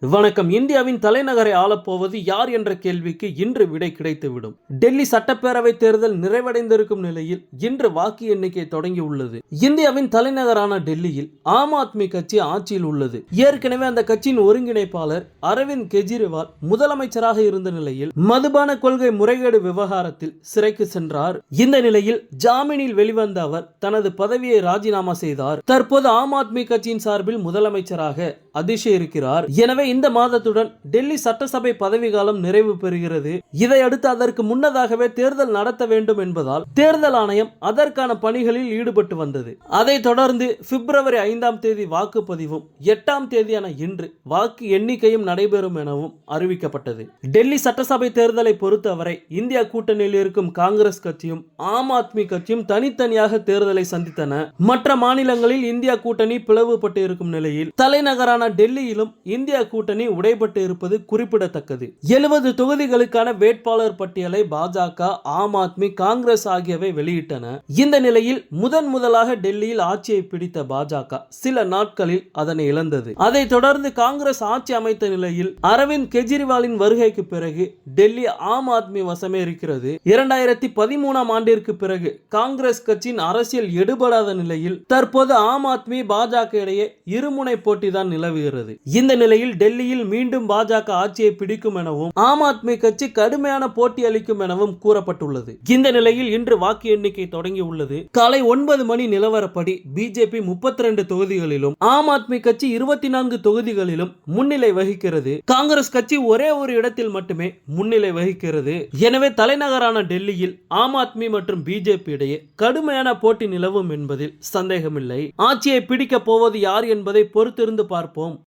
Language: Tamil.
வணக்கம். இந்தியாவின் தலைநகரை ஆளப்போவது யார் என்ற கேள்விக்கு இன்று விடை கிடைத்துவிடும். டெல்லி சட்டப்பேரவை தேர்தல் நிறைவடைந்திருக்கும் நிலையில் இன்று வாக்கு எண்ணிக்கை தொடங்கியுள்ளது. இந்தியாவின் தலைநகரான டெல்லியில் ஆம் ஆத்மி கட்சி ஆட்சியில் உள்ளது. ஏற்கனவே அந்த கட்சியின் ஒருங்கிணைப்பாளர் அரவிந்த் கெஜ்ரிவால் முதலமைச்சராக இருந்த நிலையில் மதுபான கொள்கை முறைகேடு விவகாரத்தில் சிறைக்கு சென்றார். இந்த நிலையில் ஜாமீனில் வெளிவந்த அவர் தனது பதவியை ராஜினாமா செய்தார். தற்போது ஆம் ஆத்மி கட்சியின் சார்பில் முதலமைச்சராக அதிஷே இருக்கிறார் எனவே இந்த மாதத்துடன் டெல்லி சட்டசபை பதவிகாலம் நிறைவு பெறுகிறது. இதையடுத்து அதற்கு முன்னதாகவே தேர்தல் நடத்த வேண்டும் என்பதால் தேர்தல் ஆணையம் அதற்கான பணிகளில் ஈடுபட்டு வந்தது. அதைத் தொடர்ந்து பிப்ரவரி ஐந்தாம் தேதி வாக்குப்பதிவும் எட்டாம் தேதியான இன்று வாக்கு எண்ணிக்கையும் நடைபெறும் எனவும் அறிவிக்கப்பட்டது. டெல்லி சட்டசபை தேர்தலை பொறுத்தவரை இந்தியா கூட்டணியில் இருக்கும் காங்கிரஸ் கட்சியும் ஆம் ஆத்மி கட்சியும் தனித்தனியாக தேர்தலை சந்தித்தன. மற்ற மாநிலங்களில் இந்தியா கூட்டணி பிளவுபட்டு இருக்கும் நிலையில் தலைநகரான டெல்லியிலும் இந்தியா கூட்டணி உடைபட்டு இருப்பது குறிப்பிடத்தக்கது. எழுபது தொகுதிகளுக்கான வேட்பாளர் பட்டியலை பாஜக ஆம் ஆத்மி காங்கிரஸ் ஆகியவை வெளியிட்டன. இந்த நிலையில் முதன் முதலாக டெல்லியில் ஆட்சியை பிடித்த பாஜக சில நாட்களில் அதனை இழந்தது. அதை தொடர்ந்து காங்கிரஸ் ஆட்சி அமைத்த நிலையில் அரவிந்த் கெஜ்ரிவாலின் வருகைக்கு பிறகு டெல்லி ஆம் ஆத்மி வசமே இருக்கிறது இரண்டாயிரத்தி பதிமூணாம் ஆண்டிற்கு பிறகு காங்கிரஸ் கட்சியின் அரசியல் எடுபடாத நிலையில் தற்போது ஆம் ஆத்மி பாஜக இடையே இருமுனை போட்டி தான் பரவுகிறது. இந்த நிலையில் டெல்லியில் மீண்டும் பாஜக ஆட்சியை பிடிக்கும் எனவும் ஆம் ஆத்மி கட்சி கடுமையான போட்டி அளிக்கும் எனவும் கூறப்பட்டுள்ளது. இந்த நிலையில் இன்று வாக்கு எண்ணிக்கை தொடங்கி உள்ளது காலை ஒன்பது மணி நிலவரப்படி பிஜேபி முப்பத்தி ரெண்டு தொகுதிகளிலும் ஆம் ஆத்மி கட்சி இருபத்தி நான்கு தொகுதிகளிலும் முன்னிலை வகிக்கிறது. காங்கிரஸ் கட்சி ஒரே ஒரு இடத்தில் மட்டுமே முன்னிலை வகிக்கிறது. எனவே தலைநகரான டெல்லியில் ஆம் ஆத்மி மற்றும் பிஜேபி இடையே கடுமையான போட்டி நிலவும் என்பதில் சந்தேகமில்லை. ஆட்சியை பிடிக்கப் போவது யார் என்பதை பொறுத்திருந்து பார்ப்போம். João